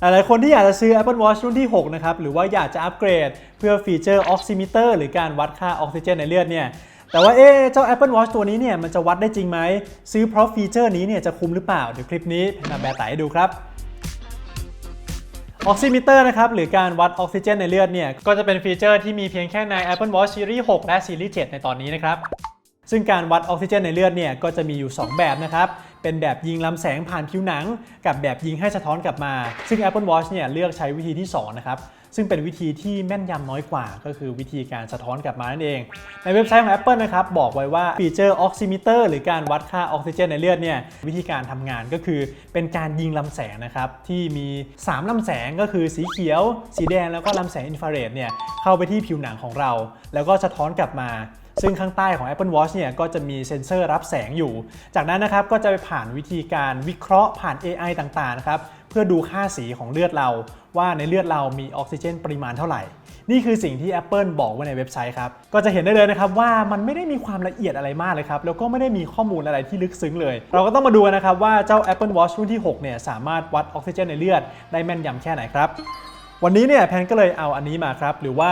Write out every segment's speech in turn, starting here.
หลายๆคนที่อยากจะซื้อ Apple Watch รุ่นที่ 6 นะครับ หรือว่าอยากจะอัปเกรด เพื่อฟีเจอร์ออกซิมิเตอร์หรือการวัดค่าออกซิเจนในเลือดเนี่ยแต่ว่าเอ๊เจ้า Apple Watch ตัวนี้เนี่ยมันจะวัดได้จริงไหม ซื้อเพราะฟีเจอร์นี้เนี่ยจะคุ้มหรือเปล่า เดี๋ยวคลิปนี้มาแบะไตให้ดูครับออกซิมิเตอร์นะครับหรือการวัดออกซิเจนในเลือดเนี่ยก็จะเป็นฟีเจอร์ที่มีเพียงแค่ใน Apple Watch Series 6 และ Series 7 ในตอนนี้นะครับซึ่งการวัดออกซิเจนในเลือดเนี่ยก็จะมีอยู่ 2 แบบนะครับ เป็นแบบยิงลำแสงผ่านผิวหนัง กับแบบยิงให้สะท้อนกลับมา ซึ่ง Apple Watch เนี่ยเลือกใช้วิธีที่ 2 นะครับ ซึ่งเป็นวิธีที่แม่นยำน้อยกว่า ก็คือวิธีการสะท้อนกลับมานั่นเอง ในเว็บไซต์ของ Apple นะครับ บอกไว้ว่าฟีเจอร์ออกซิมิเตอร์หรือการวัดค่าออกซิเจนในเลือดเนี่ยวิธีการทำงานก็คือเป็นการยิงลำแสงนะครับที่มี 3ลำแสงก็คือสีเขียว สีแดงแล้วก็ลำแสงอินฟราเรดเนี่ยเข้าไปที่ผิวหนังของเรา แล้วก็สะท้อนกลับมา ซึ่งข้างใต้ของ Apple Watch เนี่ยก็จะมีเซ็นเซอร์รับแสงอยู่ จากนั้นนะครับก็จะไปผ่านวิธีการวิเคราะห์ผ่าน AI ต่างๆนะครับเพื่อดูค่าสีของเลือดเรา ว่าในเลือดเรามีออกซิเจนปริมาณเท่าไหร่ นี่คือสิ่งที่ Apple บอกไว้ในเว็บไซต์ครับ ก็จะเห็นได้เลยนะครับว่ามันไม่ได้มีความละเอียดอะไรมากเลยครับ แล้วก็ไม่ได้มีข้อมูลอะไรที่ลึกซึ้งเลย เราก็ต้องมาดูนนะครับว่าเจ้า Apple Watch รุ่นที่ 6 เนี่ยสามารถวัดออกซิเจนในเลือดได้แม่นยำแค่ไหนครับ วันนี้เนี่ยแพนก็เลยเอาอันนี้มาครับหรือว่า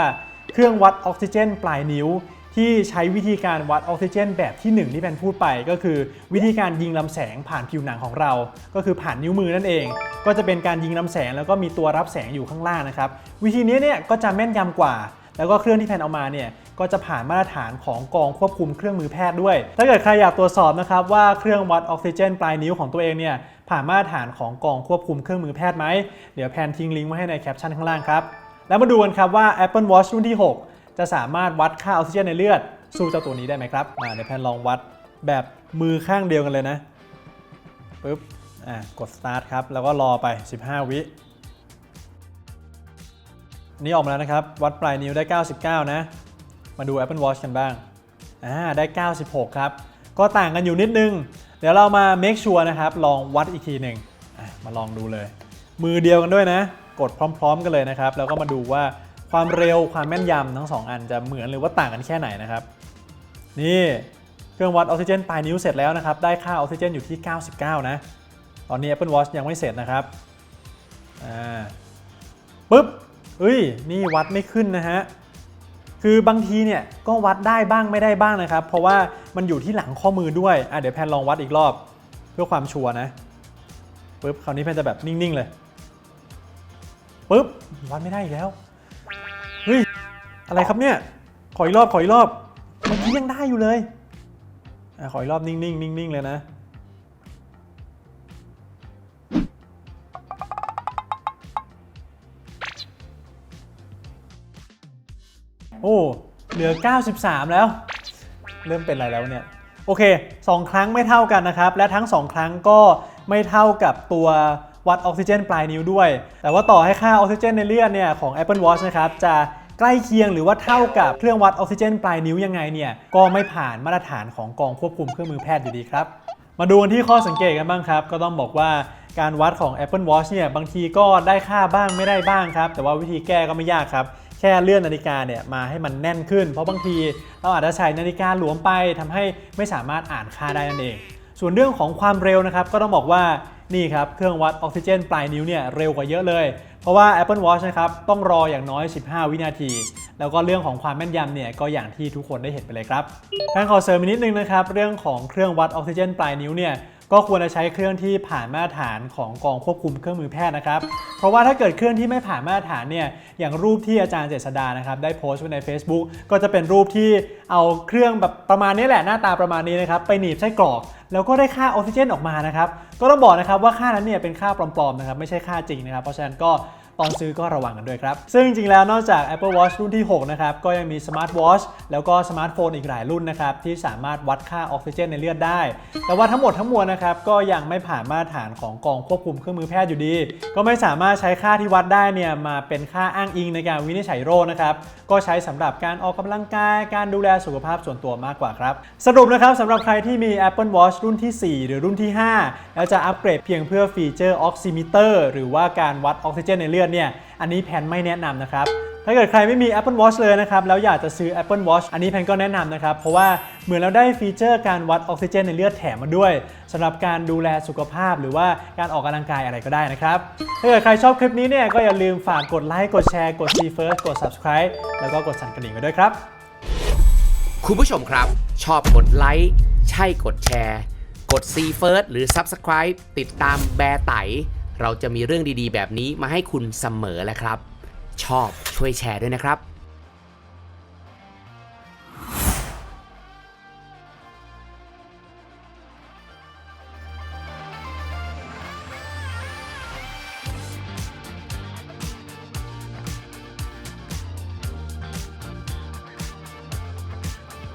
เครื่องวัดออกซิเจน ปลายนิ้ว ที่ใช้วิธีการวัดออกซิเจน แบบที่ 1 ที่แพนพูดไปก็คือ วิธีการยิงลำแสงผ่านผิวหนังของเรา ก็คือผ่านนิ้วมือนั่นเอง ก็จะเป็นการยิงลำแสงแล้วก็มีตัวรับแสงอยู่ข้างล่างนะครับ วิธีนี้เนี่ยก็จะแม่นยำกว่า แล้วก็เครื่องที่แพนเอามาเนี่ยก็จะผ่านมาตรฐานของกองควบคุมเครื่องมือแพทย์ด้วย ถ้าเกิดใครอยากตรวจสอบนะครับว่าเครื่องวัดออกซิเจน ปลายนิ้วของตัวเองเนี่ยผ่านมาตรฐานของกองควบคุมเครื่องมือแพทย์ไหมเดี๋ยวแพนทิ้งลิงก์ไว้ให้ในแคปชั่นข้างล่างครับแล้วมาดูกันครับว่า Apple Watch รุ่นที่ 6 จะสามารถวัดค่าออกซิเจนในเลือด สู้เจ้าตัวนี้ได้ไหมครับมาเดี๋ยวแพนลองวัดแบบมือข้างเดียวกันเลยนะปึ๊บอะกด start ครับ แล้วก็รอไป 15 วินี่ออกมาแล้วนะครับ วัดปลายนิ้วได้ 99 นะ มาดู Apple Watch กันบ้างอ่าได้ 96 ครับ ก็ต่างกันอยู่นิดนึง เดี๋ยวเรามา make sure นะครับ ลองวัดอีกทีหนึ่งมาลองดูเลย มือเดียวกันด้วยนะ กดพร้อม ๆ กันเลยนะครับ แล้วก็มาดูว่า ความเร็วความแม่นยำทั้ง 2 อันจะเหมือนหรือว่าต่างกันแค่ไหนนะครับ นี่เครื่องวัดออกซิเจนปลายนิ้วเสร็จแล้วนะครับ ได้ค่าออกซิเจนอยู่ที่ 99 นะ ตอนนี้ Apple Watch ยังไม่เสร็จนะครับ อ่าปุ๊บเอ้ย นี่วัดไม่ขึ้นนะฮะ คือบางทีเนี่ยก็วัดได้บ้างไม่ได้บ้างนะครับ เพราะว่ามันอยู่ที่หลังข้อมือด้วย อะเดี๋ยวแพนลองวัดอีกรอบ เพื่อความชัวร์นะปุ๊บคราวนี้แพนจะแบบนิ่งๆเลยปุ๊บวัดไม่ได้อีกแล้ว เฮ้ย อะไรครับเนี่ย ขออีกรอบ ขออีกรอบ เมื่อกี้ยังได้อยู่เลยอขออีกรอบนิ่งๆนิ่งๆเลยนะ โอ้ เหลือ 93 แล้ว เริ่มเป็นอะไรแล้วเนี่ย โอเค 2 ครั้งไม่เท่ากันนะครับ และทั้ง 2 ครั้งก็ไม่เท่ากับตัว วัดออกซิเจนปลายนิ้วด้วย แต่ว่าต่อให้ค่าออกซิเจนในเลือดเนี่ยของ Apple Watch นะครับจะใกล้เคียงหรือว่าเท่ากับเครื่องวัดออกซิเจนปลายนิ้วยังไงเนี่ยก็ไม่ผ่านมาตรฐานของกองควบคุมเครื่องมือแพทย์อยู่ดีครับ มาดูกันที่ข้อสังเกตกันบ้างครับ ก็ต้องบอกว่าการวัดของ Apple Watch เนี่ยบางทีก็ได้ค่าบ้างไม่ได้บ้างครับ แต่ว่าวิธีแก้ก็ไม่ยากครับ แค่เลื่อนนาฬิกาเนี่ยมาให้มันแน่นขึ้น เพราะบางทีเราอาจจะใช้นาฬิกาหลวมไปทำให้ไม่สามารถอ่านค่าได้นั่นเอง ส่วนเรื่องของความเร็วนะครับก็ต้องบอกว่า นี่ครับเครื่องวัดออกซิเจนปลายนิ้วเนี่ยเร็วกว่าเยอะเลย เพราะว่า Apple Watch นะครับต้องรออย่างน้อย 15 วินาที แล้วก็เรื่องของความแม่นยำเนี่ยก็อย่างที่ทุกคนได้เห็นไปเลยครับการขอเสริมอีกนิดนึงนะครับเรื่องของเครื่องวัดออกซิเจนปลายนิ้วเนี่ย ก็ควรจะใช้เครื่องที่ผ่านมาตรฐานของกองควบคุมเครื่องมือแพทย์นะครับ เพราะว่าถ้าเกิดเครื่องที่ไม่ผ่านมาตรฐานเนี่ยอย่างรูปที่อาจารย์เจษดานะครับได้โพสต์ไว้ใน Facebook ก็จะเป็นรูปที่เอาเครื่องแบบประมาณนี้แหละหน้าตาประมาณนี้นะครับไปหนีบไส้กรอก แล้วก็ได้ค่าออกซิเจนออกมานะครับก็ต้องบอกนะครับว่าค่านั้นเนี่ยเป็นค่าปลอมๆนะครับไม่ใช่ค่าจริงนะครับ เพราะฉะนั้นก็ ตอนซื้อก็ระวังกันด้วยครับ ซึ่งจริงๆแล้วนอกจาก Apple Watch รุ่นที่ 6 นะครับ ก็ยังมี Smart Watch แล้วก็สมาร์ทโฟนอีกหลายรุ่นนะครับ ที่สามารถวัดค่าออกซิเจนในเลือดได้ แต่ว่าทั้งหมดทั้งมวลนะครับ ก็ยังไม่ผ่านมาตรฐานของกองควบคุมเครื่องมือแพทย์อยู่ดี ก็ไม่สามารถใช้ค่าที่วัดได้เนี่ยมาเป็นค่าอ้างอิงในการวินิจฉัยโรคนะครับก็ใช้สำหรับการออกกำลังกายการดูแลสุขภาพส่วนตัวมากกว่าครับสรุปนะครับสำหรับใครที่มี Apple Watch รุ่นที่ 4 หรือรุ่นที่ 5 แล้วจะอัปเกรดเพียงเพื่อฟีเจอร์ออกซิมิเตอร์หรือว่าการวัดออกซิเจนในเลือดเนี่ย อันนี้แพนไม่แนะนำนะครับ ถ้าเกิดใครไม่มี Apple Watch เลยนะครับ แล้วอยากจะซื้อ Apple Watch อันนี้แพนก็แนะนำนะครับ เพราะว่าเหมือนเราได้ฟีเจอร์การวัดออกซิเจนในเลือดแถมมาด้วยสำหรับการดูแลสุขภาพหรือว่าการออกกำลังกายอะไรก็ได้นะครับ ถ้าเกิดใครชอบคลิปนี้เนี่ยก็อย่าลืมฝากกดไลค์กดแชร์กด See First กด Subscribe แล้วก็กดสั่นกระดิ่งไว้ด้วยครับ คุณผู้ชมครับ ชอบกดไลค์ใช่กดแชร์ กด See First หรือ Subscribe ติดตามแบร์ไต เราจะมีเรื่องดีๆ แบบนี้มาให้คุณเสมอแหละครับ ชอบช่วยแชร์ด้วยนะครับ